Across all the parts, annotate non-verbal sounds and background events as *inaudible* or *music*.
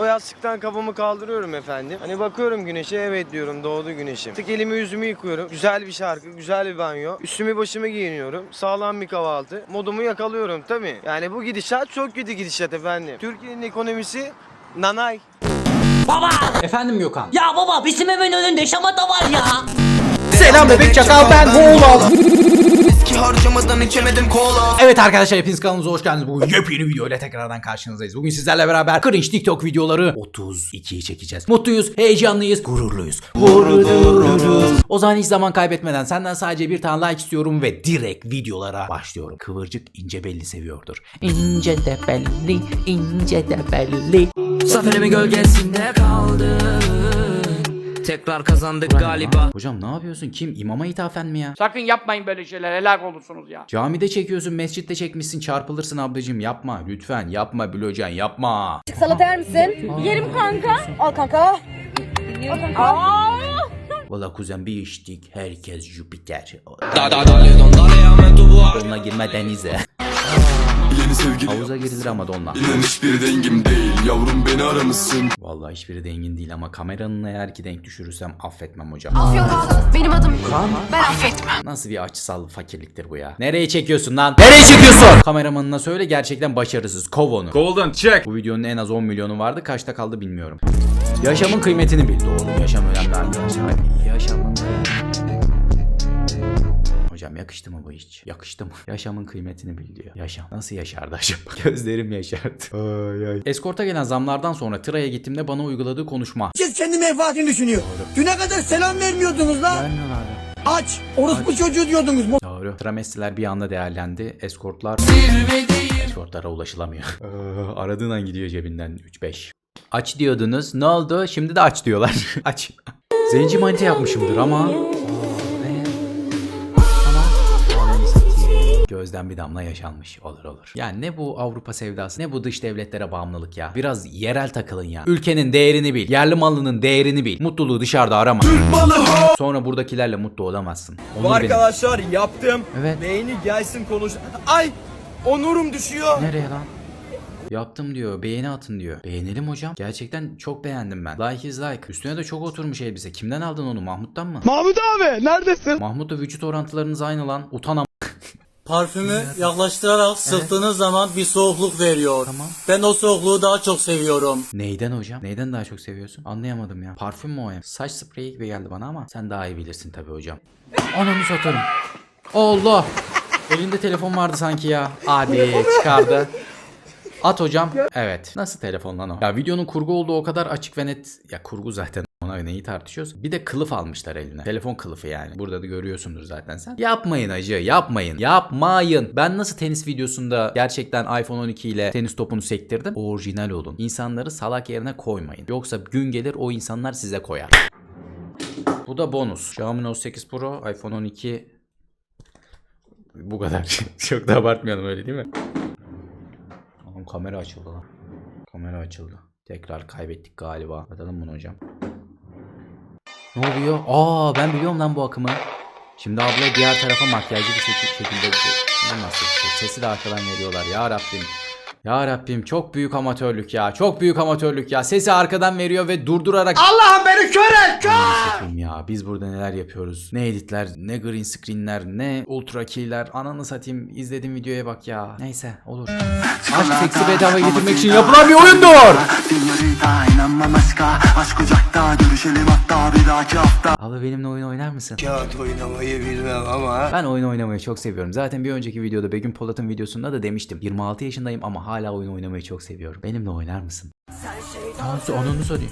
O yastıktan kafamı kaldırıyorum efendim. Hani bakıyorum güneşe evet diyorum doğdu güneşim. Tık elimi yüzümü yıkıyorum. Güzel bir şarkı, güzel bir banyo. Üstümü başımı giyiniyorum. Sağlam bir kahvaltı. Modumu yakalıyorum tabii. Yani bu gidişat çok kötü gidişat efendim. Türkiye'nin ekonomisi nanay. Baba! Efendim Gökhan. Ya baba bizim evin önünde şamata var ya. Selam bebek çakal ben Boğulan. Harcamadan içemedim kola Evet arkadaşlar hepiniz kanalımıza hoş geldiniz. Bugün yepyeni video ile tekrardan karşınızdayız. Bugün sizlerle beraber cringe TikTok videoları 32'yi çekeceğiz. Mutluyuz, heyecanlıyız, gururluyuz. Gururluyuz. O zaman hiç zaman kaybetmeden senden sadece bir tane like istiyorum ve direkt videolara başlıyorum. Kıvırcık ince belli seviyordur. İnce de belli, ince de belli. Zaferimin gölgesinde kaldı. Tekrar kazandık galiba. Hocam ne yapıyorsun? Kim? İmama ithafen mi ya? Sakın yapmayın böyle şeyler helak olursunuz ya. Camide çekiyorsun, mescitte çekmişsin, çarpılırsın ablacığım. Yapma, lütfen yapma Bülöcan yapma. Salata yer misin? Yerim kanka. Al kanka. Al kanka. Valla kuzen bir içtik, herkes Jüpiter. Da da dale sevgili Havuza girilir ama donla. İnan hiçbir dengim değil Yavrum beni aramışsın Vallahi hiçbiri dengin değil ama kameranın eğer ki denk düşürürsem affetmem hocam. Benim adım. Ben affetmem. Nasıl bir açısal fakirliktir bu ya? Nereye çekiyorsun lan? Nereye çekiyorsun? Kameramanına söyle gerçekten başarısız. Kov onu. Golden check Bu videonun en az 10 milyonu vardı. Kaçta kaldı bilmiyorum. Yaşamın kıymetini bil. Doğru. Yaşam önemli arkadaşlar. Yaşamın Hocam yakıştı mı bu hiç? Yakıştı mı? *laughs* Yaşamın kıymetini bil diyor. Yaşam. Nasıl yaşardı acaba? *laughs* Gözlerim yaşardı. Ay ay. Eskorta gelen zamlardan sonra Tıra'ya gittiğimde bana uyguladığı konuşma. Herkes kendi menfaatini düşünüyor. Düne kadar selam vermiyordunuz la. Vermiyorlardı. Aç. Orospu çocuğu diyordunuz. Doğru. Travestiler bir anda değerlendi. Eskortlar... Eskortlara ulaşılamıyor. Ee, aradığın an gidiyor cebinden 3-5. Aç diyordunuz. Ne oldu? Şimdi de aç diyorlar. *laughs* aç. Zenci manita yapmışımdır ama... Gözden bir damla yaşanmış. Olur olur. Yani ne bu Avrupa sevdası ne bu dış devletlere bağımlılık ya. Biraz yerel takılın ya. Ülkenin değerini bil. Yerli malının değerini bil. Mutluluğu dışarıda arama. Sonra buradakilerle mutlu olamazsın. Onur benim. Arkadaşlar yaptım. Evet. Beğeni gelsin konuş. Ay! Onurum düşüyor. Nereye lan? Yaptım diyor. Beğeni atın diyor. Beğenelim hocam. Gerçekten çok beğendim ben. Like is like. Üstüne de çok oturmuş elbise. Kimden aldın onu? Mahmut'tan mı? Mahmut abi neredesin? Mahmut'la vücut orantılarınız aynı lan. Utan Parfümü yaklaştırarak sıktığınız zaman bir soğukluk veriyor. Tamam. Ben o soğukluğu daha çok seviyorum. Neyden hocam? Neyden daha çok seviyorsun? Anlayamadım ya. Parfüm mü o ya? Saç spreyi gibi geldi bana ama sen daha iyi bilirsin tabii hocam. Ananı satarım. Allah! Elinde telefon vardı sanki ya. Hadi çıkardı. At hocam. Evet. Nasıl telefon lan o? Ya videonun kurgu olduğu o kadar açık ve net. Ya kurgu zaten ona neyi tartışıyoruz. Bir de kılıf almışlar eline. Telefon kılıfı yani. Burada da görüyorsundur zaten sen. Yapmayın acı. Yapmayın. Yapmayın. Ben nasıl tenis videosunda gerçekten iPhone 12 ile tenis topunu sektirdim. Orijinal olun. İnsanları salak yerine koymayın. Yoksa gün gelir o insanlar size koyar. Bu da bonus. Xiaomi Note 8 Pro, iPhone 12 bu kadar. *laughs* Çok da abartmayalım öyle değil mi? Oğlum kamera açıldı lan. Kamera açıldı. Tekrar kaybettik galiba. Atalım bunu hocam. Ne oluyor? Aa ben biliyorum lan bu akımı. Şimdi abla diğer tarafa makyajlı bir şekil- şekilde Bu nasıl bir şey? Sesi de arkadan veriyorlar. Ya Rabbim. Ya Rabbim çok büyük amatörlük ya. Çok büyük amatörlük ya. Sesi arkadan veriyor ve durdurarak Allah'ım beni kör et kör. Ya biz burada neler yapıyoruz. Ne editler, ne green screenler, ne ultra key'ler. Ananı satayım izlediğim videoya bak ya. Neyse olur. Aşk seksi bedava getirmek için yapılan bir oyundur. Aşk kucakta görüşelim hatta bir dahaki hafta Abi benimle oyun oynar mısın? Kağıt oynamayı bilmem ama. Ben oyun oynamayı çok seviyorum. Zaten bir önceki videoda Begüm Polat'ın videosunda da demiştim. 26 yaşındayım ama hala oyun oynamayı çok seviyorum. Benimle oynar mısın? Tansu ananı sorayım.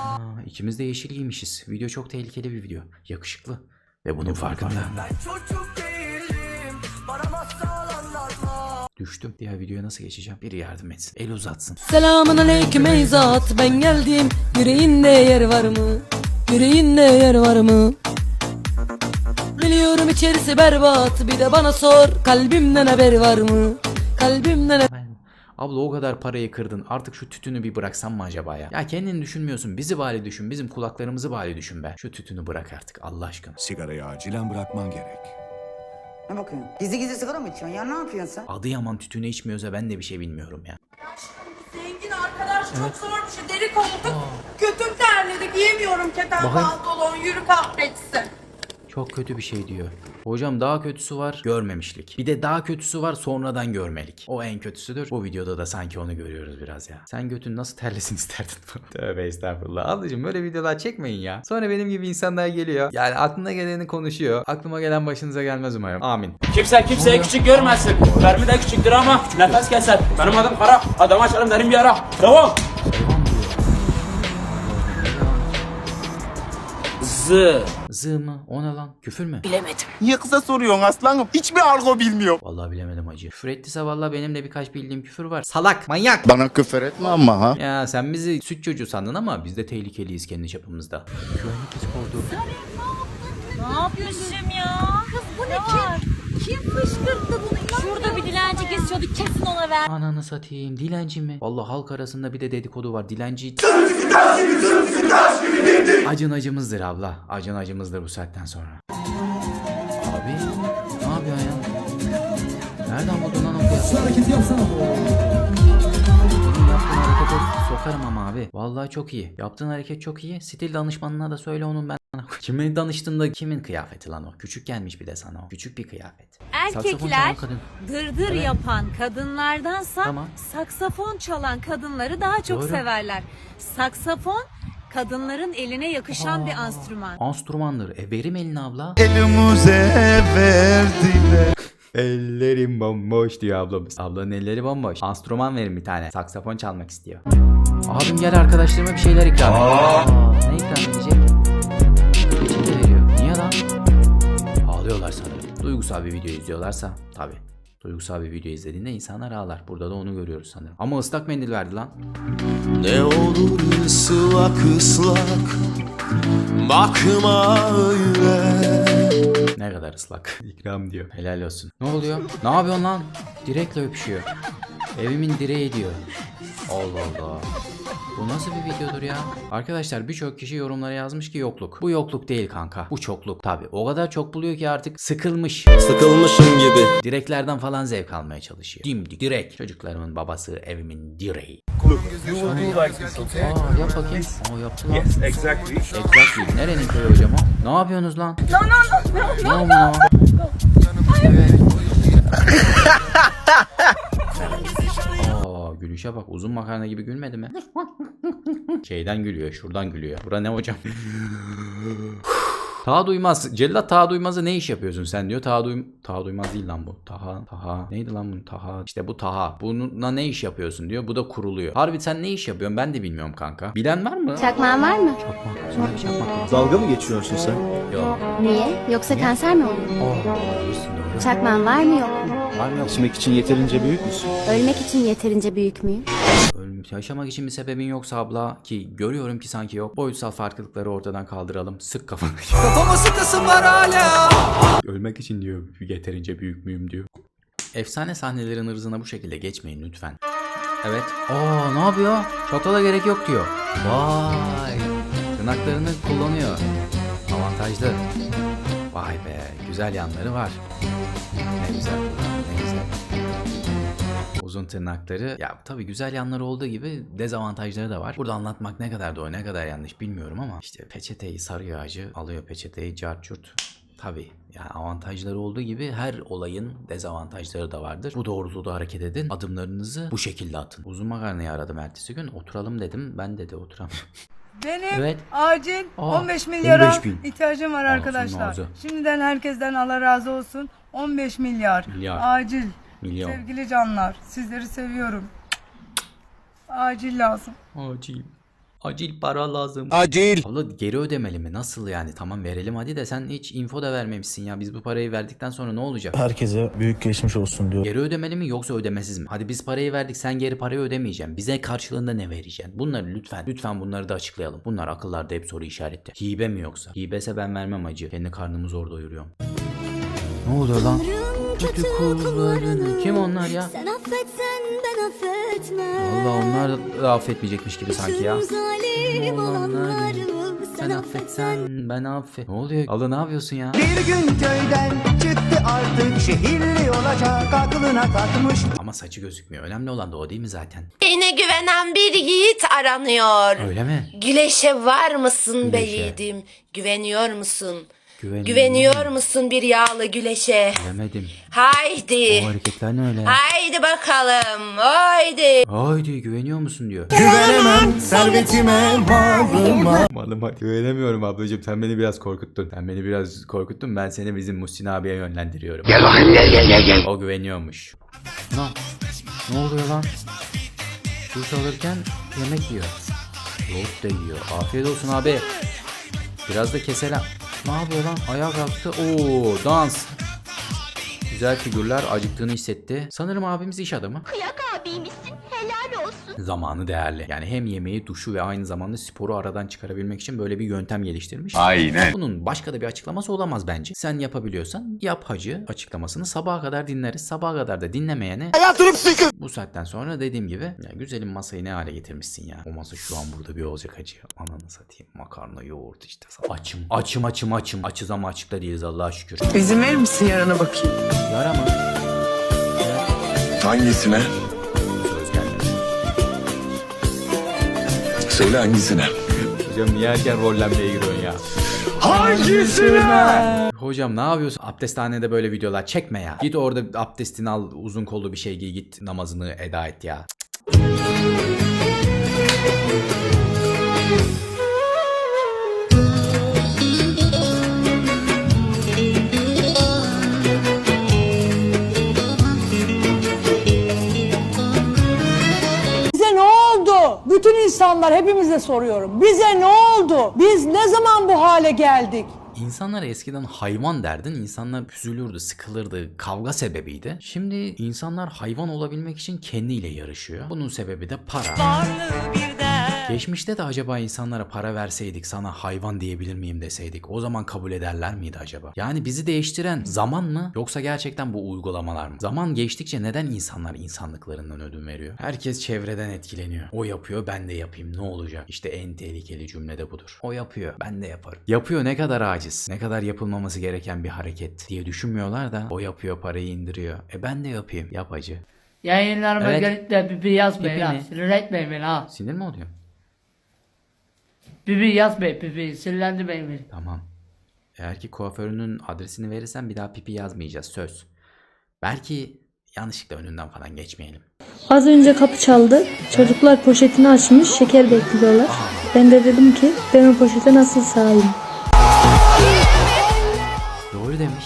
Aa, İkimiz de yeşil giymişiz. Video çok tehlikeli bir video. Yakışıklı. Ve bunun farkında. Düştüm. Diğer videoya nasıl geçeceğim? Biri yardım etsin. El uzatsın. Selamun aleyküm ey zat ben geldim. Yüreğinde yer var mı? Yüreğinde yer var mı? Biliyorum içerisi berbat bir de bana sor kalbimden haber var mı? Kalbimden Ben- Abla o kadar parayı kırdın. Artık şu tütünü bir bıraksan mı acaba ya? Ya kendini düşünmüyorsun. Bizi bari düşün. Bizim kulaklarımızı bari düşün be. Şu tütünü bırak artık Allah aşkına. Sigarayı acilen bırakman gerek Ne bakıyorsun? Gizli gizli sigara mı içiyorsun ya? Ne yapıyorsun sen? Adıyaman tütünü içmiyorsa ben de bir şey bilmiyorum ya. Zengin arkadaş çok zor bir şey. Deri koltuk. Götüm terledi. Giyemiyorum keten Bakayım. pantolon. Yürü kahretsin. Çok kötü bir şey diyor. Hocam daha kötüsü var görmemişlik. Bir de daha kötüsü var sonradan görmelik. O en kötüsüdür. Bu videoda da sanki onu görüyoruz biraz ya. Sen götün nasıl terlesin *laughs* isterdin? Tövbe estağfurullah. Ablacım böyle videolar çekmeyin ya. Sonra benim gibi insanlar geliyor. Yani aklına geleni konuşuyor. Aklıma gelen başınıza gelmez umarım. Amin. Kimse kimseyi küçük görmesin. Mermi de küçüktür ama nefes keser. Benim adım Kara. Adam açarım derin bir ara. Devam. Z. Zı mı? O ne lan? Küfür mü? Niye kısa soruyorsun aslanım? Hiçbir argo bilmiyor. Vallahi bilemedim acı. Küfür ettiyse vallahi benim de birkaç bildiğim küfür var. Salak, manyak. Bana küfür etme ama ha. Ya sen bizi süt çocuğu sandın ama biz de tehlikeliyiz kendi çapımızda. Güvenlik isportu. Ne yapıyorsun ya? Kız bu ne kim? Kim fışkırttı bunu? Şurada bir dilenci geziyordu. Kesin ona ver. Ananı satayım. Dilenci mi? Vallahi halk arasında bir de dedikodu var. Dilenci... Acın acımızdır abla. Acın acımızdır bu saatten sonra. Abi ne yapıyorsun ya? Nereden buldun lan o kıyafeti? Şu hareketi yapsana. Senin yaptığın harekete sokarım ama abi. Vallahi çok iyi. Yaptığın hareket çok iyi. Stil danışmanına da söyle onun ben *laughs* Kimin danıştığında kimin kıyafeti lan o? Küçük gelmiş bir de sana o. Küçük bir kıyafet. Saksafon çalan Erkekler kadın. dırdır Evet. yapan kadınlardansa Tamam. saksafon çalan kadınları daha çok Doğru. severler. Saksafon kadınların eline yakışan bir enstrüman. Enstrümandır. E verim elini abla. Elimize verdiler. Ellerim bomboş diyor ablamız. Ablanın elleri bomboş. Enstrüman verin bir tane. Saksafon çalmak istiyor. Abim gel arkadaşlarıma bir şeyler ikram et. Aa, ne ikram edecek? Duygusal bir video izliyorlarsa tabi. Duygusal bir video izlediğinde insanlar ağlar. Burada da onu görüyoruz sanırım. Ama ıslak mendil verdi lan. Ne olur ıslak ıslak Bakma öyle Ne kadar ıslak. *laughs* İkram diyor. Helal olsun. Ne oluyor? Ne yapıyorsun lan? Direkle öpüşüyor. Evimin direği diyor. Allah Allah. Bu nasıl bir videodur ya? Arkadaşlar birçok kişi yorumlara yazmış ki yokluk. Bu yokluk değil kanka. Bu çokluk tabi. O kadar çok buluyor ki artık sıkılmış. Sıkılmışım gibi Direklerden falan zevk almaya çalışıyor. Dimdik direk. Çocuklarımın babası evimin direği. Aa yap bakayım. Aa yaptı lan. Yes exactly. Exactly. Nerenin köyü hocam o? Ne yapıyorsunuz lan? No no no. No no. Evet. Gülüşe bak uzun makarna gibi gülmedi mi? *laughs* Şeyden gülüyor şuradan gülüyor. Bura ne hocam? Ta duymaz. Cellat ta duymazı ne iş yapıyorsun sen diyor. Ta duym ta duymaz değil lan bu. Taha taha neydi lan bu taha? İşte bu taha. Bununla ne iş yapıyorsun diyor. Bu da kuruluyor. Harbi sen ne iş yapıyorsun ben de bilmiyorum kanka. Bilen var mı? Çakmağın var mı? Çakmak. Çakmak. Dalga mı geçiyorsun sen? Yok. Niye? Yoksa kanser mi oluyor? Aa, iyisin Çakmağın var mı yok mu? Var mı yok? İçmek için yeterince büyük müsün? Ölmek için yeterince büyük müyüm? Ölmüş. Yaşamak için bir sebebin yoksa abla ki görüyorum ki sanki yok. Boyutsal farklılıkları ortadan kaldıralım. Sık kafanı. *laughs* Kafama sıkasın var hala. Ölmek için diyor yeterince büyük müyüm diyor. Efsane sahnelerin ırzına bu şekilde geçmeyin lütfen. Evet. Aa ne yapıyor? Çatala gerek yok diyor. Vay. Tırnaklarını kullanıyor. Avantajlı. Vay be. Güzel yanları var. Uzun tırnakları ya tabii güzel yanları olduğu gibi dezavantajları da var. Burada anlatmak ne kadar doğru ne kadar yanlış bilmiyorum ama işte peçeteyi sarıyor ağacı alıyor peçeteyi carçurt. Tabii yani avantajları olduğu gibi her olayın dezavantajları da vardır. Bu doğrultuda hareket edin. Adımlarınızı bu şekilde atın. Uzun makarnayı aradım ertesi gün. Oturalım dedim. Ben dedi oturamıyorum. Benim Evet. acil Aa, 15 milyara 15 bin. ihtiyacım var Ağzın arkadaşlar. Şimdiden herkesten Allah razı olsun. 15 milyar. Milyar. Acil. Milyon. Sevgili canlar, sizleri seviyorum. Acil lazım. Acil. Acil para lazım. Acil. Abla geri ödemeli mi? Nasıl yani? Tamam verelim hadi de sen hiç info da vermemişsin ya. Biz bu parayı verdikten sonra ne olacak? Herkese büyük geçmiş olsun diyor. Geri ödemeli mi yoksa ödemesiz mi? Hadi biz parayı verdik sen geri parayı ödemeyeceksin. Bize karşılığında ne vereceksin? Bunları lütfen lütfen bunları da açıklayalım. Bunlar akıllarda hep soru işareti. Hibe mi yoksa? Hibese ben vermem acı. Kendi karnımı zor doyuruyorum. Ne oluyor lan? Kötü kullarını. Kim onlar ya? Sen affetsen ben affetmem. Valla onlar da affetmeyecekmiş gibi sanki ya. zalim olanlarımı Sen affetsen ben affet. Ne oluyor? Abla ne yapıyorsun ya? Bir gün köyden çıktı artık Şehirli olacak aklına takmış Ama saçı gözükmüyor. Önemli olan da o değil mi zaten? Yine güvenen bir yiğit aranıyor. Öyle mi? Güleşe var mısın be Güleşe. yiğidim? Güveniyor musun? Güveniyorum. Güveniyor musun bir yağlı güleşe? Bilemedim. Haydi. O hareketler ne öyle? Haydi bakalım. Haydi. Haydi güveniyor musun diyor. Güvenemem servetime malıma Malıma güvenemiyorum ablacığım. Sen beni biraz korkuttun. Sen beni biraz korkuttun. Ben seni bizim Muhsin abiye yönlendiriyorum. Gel bakayım gel gel gel gel. O güveniyormuş. Lan ne oluyor lan? Duş alırken yemek yiyor. Yoğurt da yiyor. Afiyet olsun abi. Biraz da keselim. Ne yapıyor lan? Ayağa kalktı. Oo dans. Güzel figürler acıktığını hissetti. Sanırım abimiz iş adamı. Olsun. Zamanı değerli. Yani hem yemeği, duşu ve aynı zamanda sporu aradan çıkarabilmek için böyle bir yöntem geliştirmiş. Aynen. Bunun başka da bir açıklaması olamaz bence. Sen yapabiliyorsan yap hacı açıklamasını sabaha kadar dinleriz. Sabaha kadar da dinlemeyene bu saatten sonra dediğim gibi ya güzelim masayı ne hale getirmişsin ya. O masa şu an burada bir olacak hacı. Ananı satayım. Makarna, yoğurt işte. Açım. Açım açım açım. Açız ama açıkta değiliz Allah'a şükür. İzin verir misin yarana bakayım? Yara mı? Hangisine? Söyle hangisine? Hocam niye erken rollenmeye giriyorsun ya? Hangisine? Hocam ne yapıyorsun? Abdesthanede böyle videolar çekme ya. Git orada abdestini al, uzun kollu bir şey giy, git namazını eda et ya. Bütün insanlar hepimize soruyorum. Bize ne oldu? Biz ne zaman bu hale geldik? İnsanlara eskiden hayvan derdin, insanlar üzülürdü, sıkılırdı, kavga sebebiydi. Şimdi insanlar hayvan olabilmek için kendiyle yarışıyor. Bunun sebebi de para. Geçmişte de acaba insanlara para verseydik sana hayvan diyebilir miyim deseydik o zaman kabul ederler miydi acaba? Yani bizi değiştiren zaman mı yoksa gerçekten bu uygulamalar mı? Zaman geçtikçe neden insanlar insanlıklarından ödün veriyor? Herkes çevreden etkileniyor. O yapıyor ben de yapayım ne olacak? İşte en tehlikeli cümle de budur. O yapıyor ben de yaparım. Yapıyor ne kadar aciz, ne kadar yapılmaması gereken bir hareket diye düşünmüyorlar da o yapıyor parayı indiriyor. E ben de yapayım yapacı. Yayınlarıma Evet. gelip de bibi yazmayın Bibi ha. Sinir etmeyin beni ha. Sinir mi oluyor? Bibi yazmayın bibi. Sinirlendirmeyin beni. Tamam. Eğer ki kuaförünün adresini verirsen bir daha pipi yazmayacağız söz. Belki yanlışlıkla önünden falan geçmeyelim. Az önce kapı çaldı. Çocuklar poşetini açmış şeker bekliyorlar. Ben de dedim ki ben o poşete nasıl sağayım? Doğru demiş.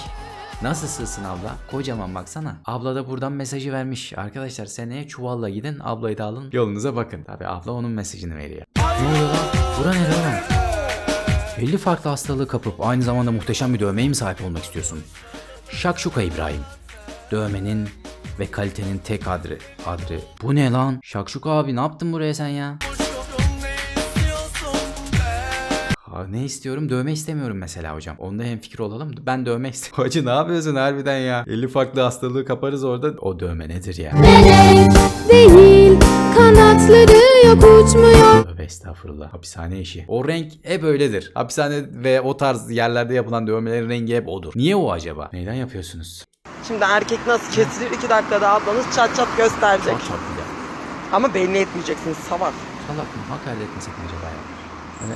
Nasılsın abla? Kocaman baksana. Abla da buradan mesajı vermiş. Arkadaşlar seneye çuvalla gidin ablayı da alın. Yolunuza bakın. Tabi abla onun mesajını veriyor. Ne oluyor lan? Bura nere lan? 50 farklı hastalığı kapıp aynı zamanda muhteşem bir dövmeye mi sahip olmak istiyorsun? Şakşuka İbrahim. Dövmenin ve kalitenin tek adri. Adri. Bu ne lan? Şakşuka abi ne yaptın buraya sen ya? Ha, ne istiyorum? Dövme istemiyorum mesela hocam. Onda hem fikir olalım. Ben dövme istiyorum. *laughs* Hacı ne yapıyorsun harbiden ya? 50 farklı hastalığı kaparız orada. O dövme nedir ya? Değil kanatları yok uçmuyor. Tövbe estağfurullah. Hapishane işi. O renk hep öyledir. Hapishane ve o tarz yerlerde yapılan dövmelerin rengi hep odur. Niye o acaba? Neyden yapıyorsunuz? Şimdi erkek nasıl kesilir? iki dakikada ablanız çat çat gösterecek. Çok çok güzel. Ama belli etmeyeceksiniz salak. Salak mı? Hakaret etmesek mi acaba ya? Öyle.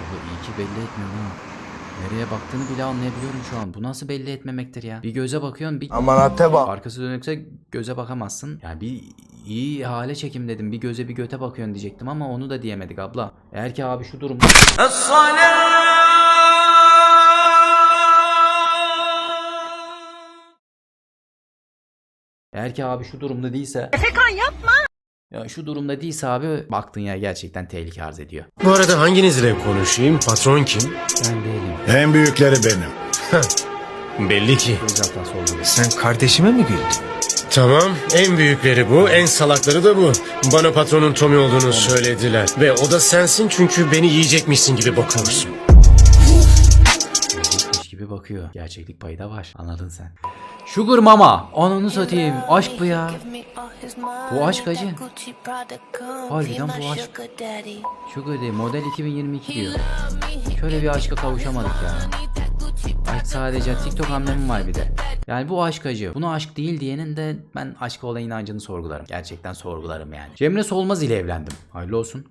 Baba iyi ki belli etmiyor ha. Nereye baktığını bile anlayabiliyorum şu an. Bu nasıl belli etmemektir ya? Bir göze bakıyorsun bir... Aman Ateba. Arkası dönükse göze bakamazsın. Yani bir iyi hale çekim dedim. Bir göze bir göte bakıyorsun diyecektim ama onu da diyemedik abla. Eğer ki abi şu durum... Eğer ki abi şu durumda değilse... Efekan yapma! Ya şu durumda değilse abi baktın ya gerçekten tehlike arz ediyor. Bu arada hanginizle konuşayım? Patron kim? Ben değilim. En büyükleri benim. Belli ki. Sen kardeşime mi güldün? Tamam, en büyükleri bu, en salakları da bu. Bana patronun Tommy olduğunu söylediler. Ve o da sensin çünkü beni yiyecekmişsin gibi bakıyorsun. Gerçekmiş gibi bakıyor. Gerçeklik payı da var. Anladın sen. Sugar mama. Ananı satayım. Aşk bu ya. Bu aşk acı. Harbiden bu aşk. Sugar değil. Model 2022 diyor. Şöyle bir aşka kavuşamadık ya. Ay Sadece TikTok hamlem var bir de. Yani bu aşk acı. Bunu aşk değil diyenin de ben aşka olan inancını sorgularım. Gerçekten sorgularım yani. Cemre Solmaz ile evlendim. Hayırlı olsun.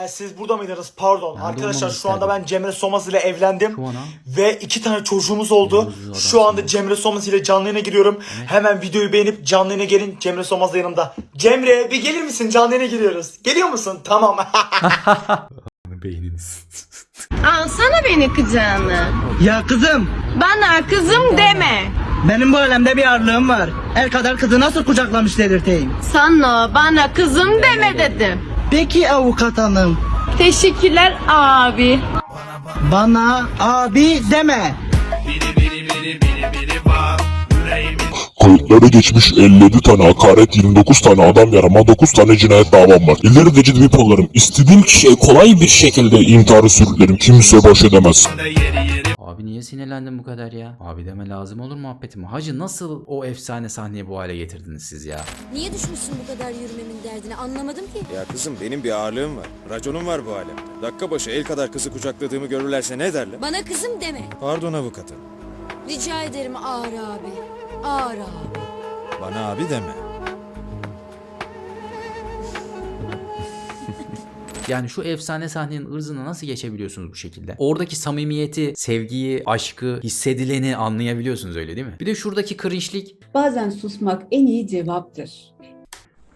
He siz burada mıydınız? Pardon. Nerede Arkadaşlar şu anda ben Cemre Somaz ile evlendim. Şu an ha? Ve iki tane çocuğumuz oldu. Şu anda. Cemre Somaz ile canlı yayına giriyorum. Hemen videoyu beğenip canlı yayına gelin. Cemre Somaz da yanımda. Cemre bir gelir misin? Canlı yayına giriyoruz. Geliyor musun? Tamam. *laughs* Beyniniz. Alsana beni kucağına. ya kızım. Bana kızım deme. Benim bu alemde bir ağırlığım var. El kadar kızı nasıl kucaklamış delirteyim. Sana bana kızım deme dedim. Peki avukat hanım. Teşekkürler abi. Bana abi deme. Kayıtlara geçmiş 57 tane hakaret, 29 tane adam yarama, 9 tane cinayet davam var. İleri gece bir pollarım. İstediğim kişiye kolay bir şekilde intiharı sürüklerim. Kimse baş edemez. Abi niye sinirlendin bu kadar ya? Abi deme lazım olur muhabbetime. Hacı nasıl o efsane sahneyi bu hale getirdiniz siz ya? Niye düşmüşsün bu kadar yürümemin derdine anlamadım ki. Ya kızım benim bir ağırlığım var. Raconum var bu alemde. Dakika başı el kadar kızı kucakladığımı görürlerse ne derler? Bana kızım deme. Pardon avukatım. Rica ederim ağır abi. Ağır abi. Bana abi deme. Yani şu efsane sahnenin ırzına nasıl geçebiliyorsunuz bu şekilde? Oradaki samimiyeti, sevgiyi, aşkı, hissedileni anlayabiliyorsunuz öyle değil mi? Bir de şuradaki cringe'lik. Bazen susmak en iyi cevaptır.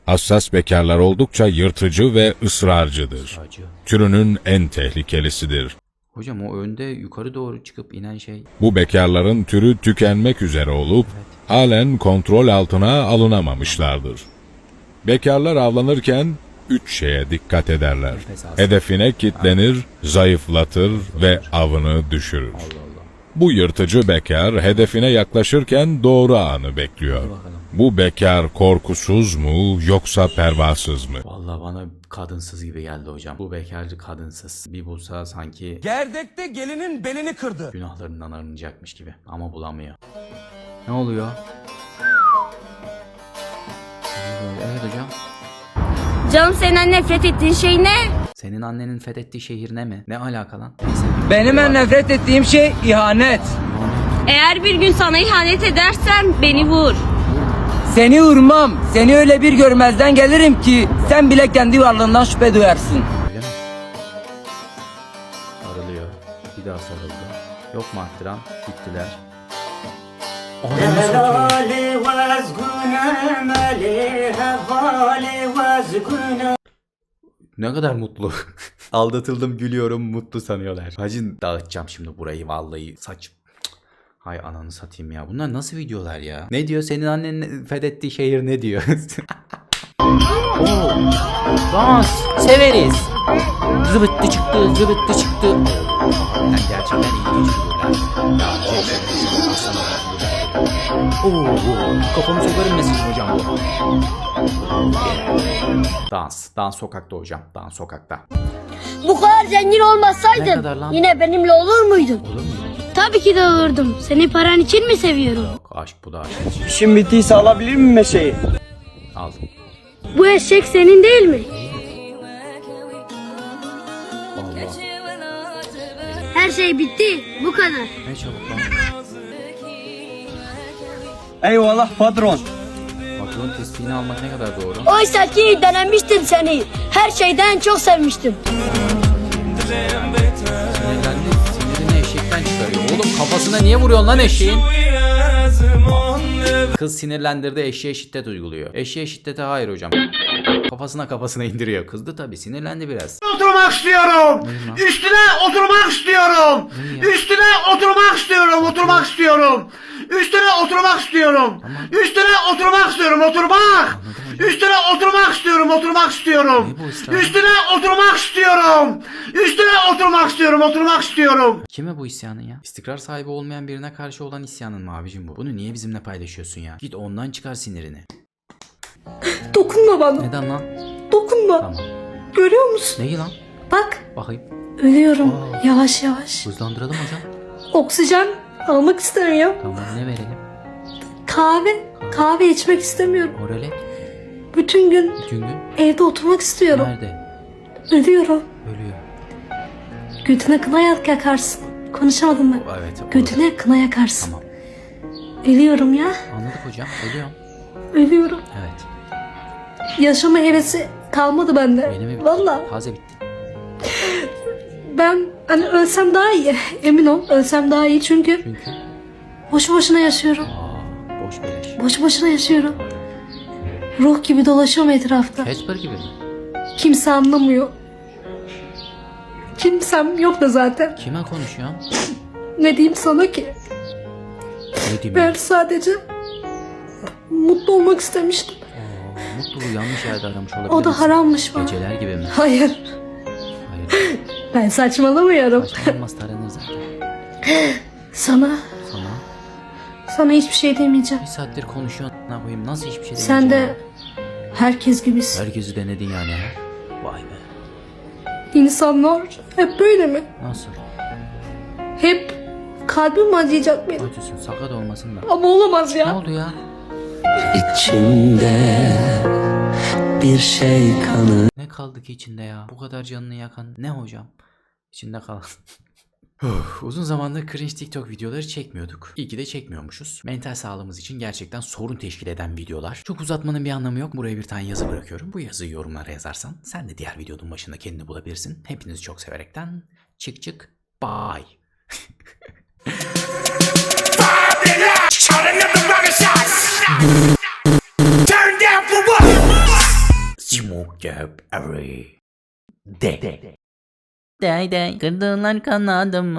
Hassas bekarlar oldukça yırtıcı ve ısrarcıdır. Acı. Türünün en tehlikelisidir. Hocam o önde yukarı doğru çıkıp inen şey. Bu bekarların türü tükenmek üzere olup halen kontrol altına alınamamışlardır. Bekarlar avlanırken üç şeye dikkat ederler. Hedefine kitlenir, zayıflatır ve avını düşürür. Bu yırtıcı bekar hedefine yaklaşırken doğru anı bekliyor. Bu bekar korkusuz mu yoksa pervasız mı? Vallahi bana kadınsız gibi geldi hocam. Bu bekarcı kadınsız. Bir bulsa sanki Gerdekte gelinin belini kırdı. günahlarından arınacakmış gibi. Ama bulamıyor. Ne oluyor? Evet hocam. Canım senden nefret ettiğin şey ne? Senin annenin fethettiği şehir ne mi? Ne alaka lan? Neyse. Benim en nefret ettiğim şey ihanet. Eğer bir gün sana ihanet edersem beni vur. Seni vurmam. Seni öyle bir görmezden gelirim ki sen bile kendi varlığından şüphe duyarsın. Öyle mi? Sarılıyor. Bir daha sarıldı. Yok mu arttıran? Gittiler. Ne kadar mutlu. *laughs* Aldatıldım gülüyorum mutlu sanıyorlar. Hacı dağıtacağım şimdi burayı vallahi saç. Hay ananı satayım ya. Bunlar nasıl videolar ya? Ne diyor? Senin annen fethettiği şehir ne diyor? Oo, *laughs* dans severiz. Zıbıttı çıktı, zıbıttı çıktı. Yani gerçekten ilginç figürler. Oo, kafamı sokarım mesajım hocam bu. Dans, dans sokakta hocam, dans sokakta. Bu kadar zengin Ne olmasaydın kadar lan? yine benimle olur muydun? Olur mu? Tabii ki de olurdum. Seni paran için mi seviyorum? Yok, aşk bu da aşk. İşim bittiyse alabilir miyim meşeyi? Al. Bu eşek senin değil mi? Allah. Her şey bitti. Bu kadar. Ne çabuk lan. Eyvallah patron. Patron tespihini almak ne kadar doğru. Oysa ki denemiştim seni. Her şeyden çok sevmiştim. Sinirlendi. Sinirini eşekten çıkarıyor. Oğlum kafasına niye vuruyorsun lan eşeğin? Kız sinirlendirdi eşeğe şiddet uyguluyor. Eşeğe şiddete hayır hocam. Kafasına kafasına indiriyor. Kızdı tabi sinirlendi biraz. Oturmak istiyorum. Üstüne oturmak istiyorum. Üstüne oturmak istiyorum. Oturmak istiyorum. Üstüne oturmak istiyorum. Üstüne oturmak istiyorum. Oturmak. Üstüne oturmak istiyorum. Oturmak istiyorum. Ne bu ısrar? Üstüne oturmak istiyorum. Üstüne oturmak istiyorum. Oturmak istiyorum. Kime bu isyanın ya? İstikrar sahibi olmayan birine karşı olan isyanın mı abicim bu? Bunu niye bizimle paylaşıyorsun ya? Git ondan çıkar sinirini. Dokunma bana. Neden lan? Dokunma. Tamam. Görüyor musun? Neyi lan? Bak. Bakayım. Ölüyorum. Aa. Yavaş yavaş. Hızlandıralım hocam. Oksijen almak istemiyorum. Tamam ne verelim? Kahve. Kahve içmek istemiyorum. Moralet. Bütün gün Bütün gün. evde oturmak istiyorum. Nerede? Ölüyorum. Ölüyor. Götüne kına yak yakarsın. Konuşamadım ben. Evet. olur. Götüne kına yakarsın. Tamam. Ölüyorum ya. Anladık hocam. Ölüyorum. Ölüyorum. Evet. Yaşama hevesi kalmadı bende. Benim mi? Valla Taze bitti. ben hani ölsem daha iyi. Emin ol ölsem daha iyi çünkü Çünkü boşu boşuna yaşıyorum. aa, boş beleş. Boşu boşuna yaşıyorum. Ruh gibi dolaşıyorum etrafta. Casper gibi mi? Kimse anlamıyor. Kimsem yok da zaten. Kime konuşuyorsun? Ne diyeyim sana ki? Ne diyeyim? Ben sadece mutlu olmak istemiştim. Aa, mutluluğu yanlış yerde aramış olabilir O da harammış bana. Geceler gibi mi? Hayır. Hayır. Ben saçmalamıyorum. Saçmalamaz taranır zaten. *gasps* Sana, Sana sana hiçbir şey demeyeceğim. bir saattir konuşuyorsun. Ne yapayım? Nasıl hiçbir şey Sen demeyeceğim de herkes gibisin. Herkesi denedin yani ha? Vay be. İnsanlar hep böyle mi? Nasıl? Hep kalbim acıyacak benim. Acısın sakat olmasın da. Ama olamaz Ne ya. oldu ya? İçimde bir şey kanı Ne kaldı ki içinde ya? Bu kadar canını yakan ne hocam? İçinde kalan. *laughs* Uf, Uzun zamandır cringe TikTok videoları çekmiyorduk. İyi ki de çekmiyormuşuz. Mental sağlığımız için gerçekten sorun teşkil eden videolar. Çok uzatmanın bir anlamı yok. Buraya bir tane yazı bırakıyorum. Bu yazıyı yorumlara yazarsan sen de diğer videonun başında kendini bulabilirsin. Hepinizi çok severekten çık çık bye. *laughs* Smoke up every day. Day day. Kırdılar kanadımı